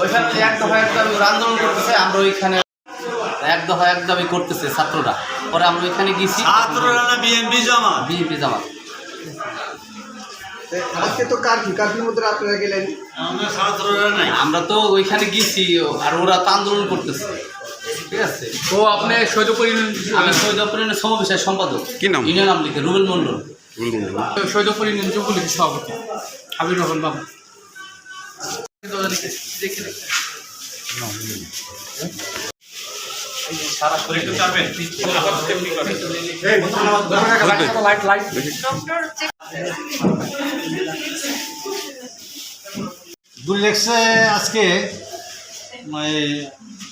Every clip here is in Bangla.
ওইখানে এক দফা এক দাবি ওরা আন্দোলন করতেছে আমরা ওইখানে এক দফা এক দাবি করতেছে ছাত্ররা। পরে আমরা ওইখানে গেছি। ছাত্ররা না বিএনপি জামা বিএনপি জামাত। আজকে তো কার্ফিউ কার্ফিউর মধ্যে আপনারা গেলেন? আমরা ছাত্ররা নাই। আমরা তো ওইখানে গেছি আর ওরা তো আন্দোলন করতেছে। ঠিক আছে? ও আপনি আমি সমাবেশের সম্পাদক। কি নাম? ইউনিয়ন আম লীগের রুবেল মন্ডল যুবলীগের সভাপতি হাবিব রহমান বাবু। লাগছে আজকে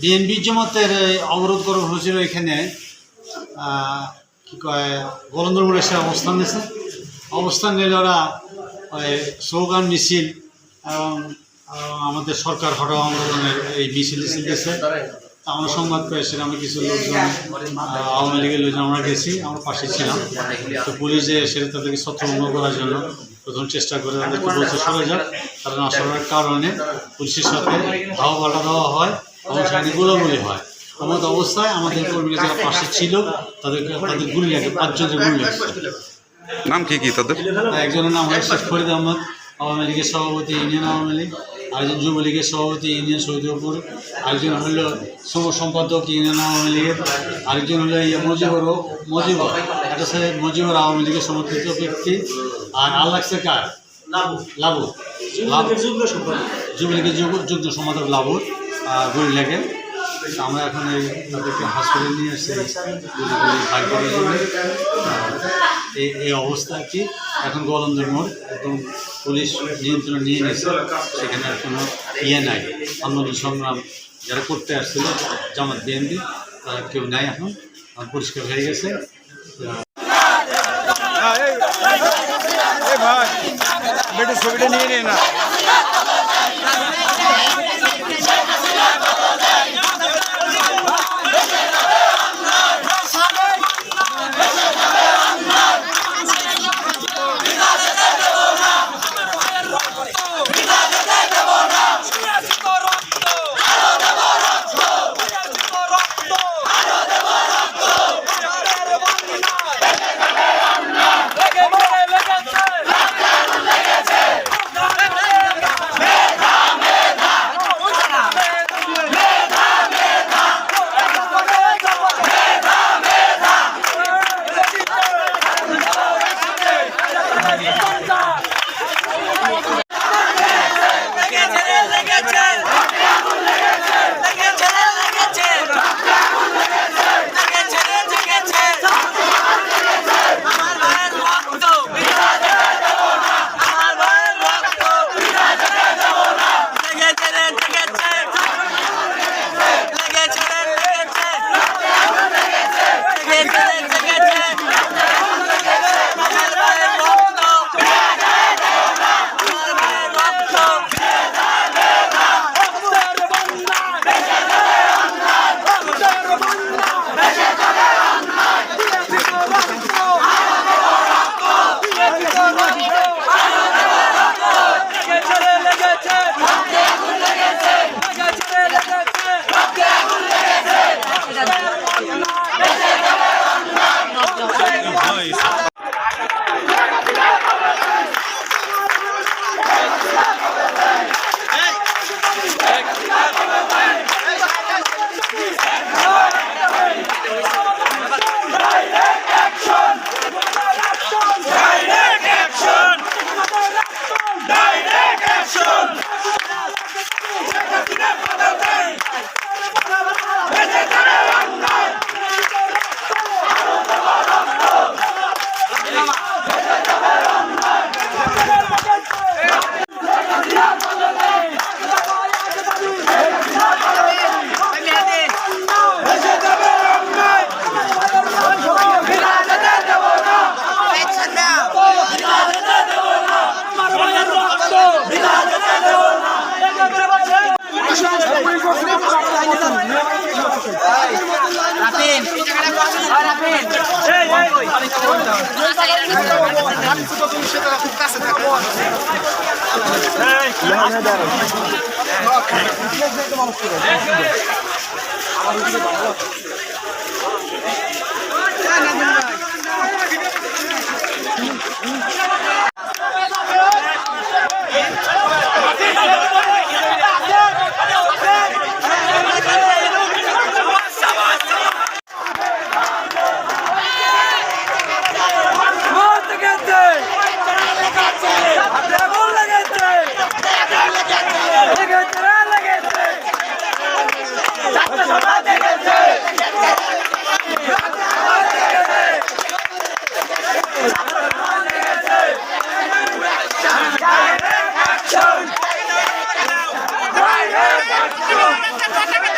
বিএনপি জমাতের অবরোধ করা হয়েছিল এখানে কি কয় গোলন্দর সে অবস্থান নিয়েছে। অবস্থান নিলে ওরা স্লোগান, মিছিল এবং আমাদের সরকার হটাও আন্দোলনের এই মিছিল গেছে। আমরা সংবাদ পেয়েছিলাম আমি কিছু লোকজন আওয়ামী লীগের লোকজন আমরা গেছি আমরা পাশে ছিলাম। তো পুলিশ যে এসে তাদেরকে ছত্রভঙ্গ করার জন্য প্রথম চেষ্টা করে তাদেরকে বলছে সরে যাক তারা না সরার কারণে পুলিশের সাথে ধাওয়া পাল্টা দেওয়া হয় এবং সেখানে গোলাগুলি হয়। এমন অবস্থায় আমাদের কর্মীরা যারা পাশে ছিল তাদেরকে তাদের গুলি লাগে পাঁচজনের গুলি লাগছে। নাম কি কি তাদের? একজনের নাম শেখ ফরিদ আহমদ আওয়ামী লীগের সভাপতি ইউনিয়ন আওয়ামী লীগ। আরেকজন যুবলীগের সভাপতি ইউনিয়ন শহীদপুর আরেকজন হলো সহ সম্পাদক ইউনিয়ন আওয়ামী লীগের আরেকজন হলো ইয়ে মজিবর মজিবর এটা হচ্ছে মজিবর আওয়ামী লীগের সমর্থিত ব্যক্তি। আর আল্লাহ কার? লাবু। যুবলীগের যুগ- যুগ্ম সম্পাদক লাবুর গুলি লাগে। আমরা এখন এই তাদেরকে হসপিটালে নিয়ে এসেছি এই এই অবস্থা কি। এখন গোলন্দের মোড়, একদম পুলিশ নিয়ন্ত্রণ নিয়ে নিয়েছে সেখানে আর কোনো ইয়ে নাই। আন্দোলন সংগ্রাম যারা করতে আসছিল, জামাত বিএনপি, তারা কেউ নাই এখন। পরিষ্কার হয়ে গেছে। ছবিটা নিয়ে না। দাঁড়ান একটা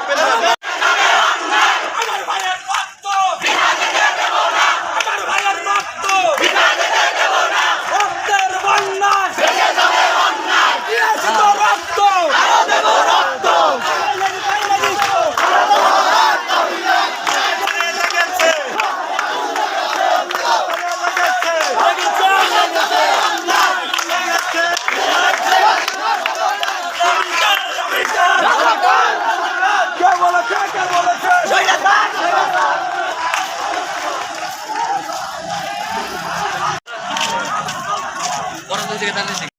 লাগবে না 間違たんでし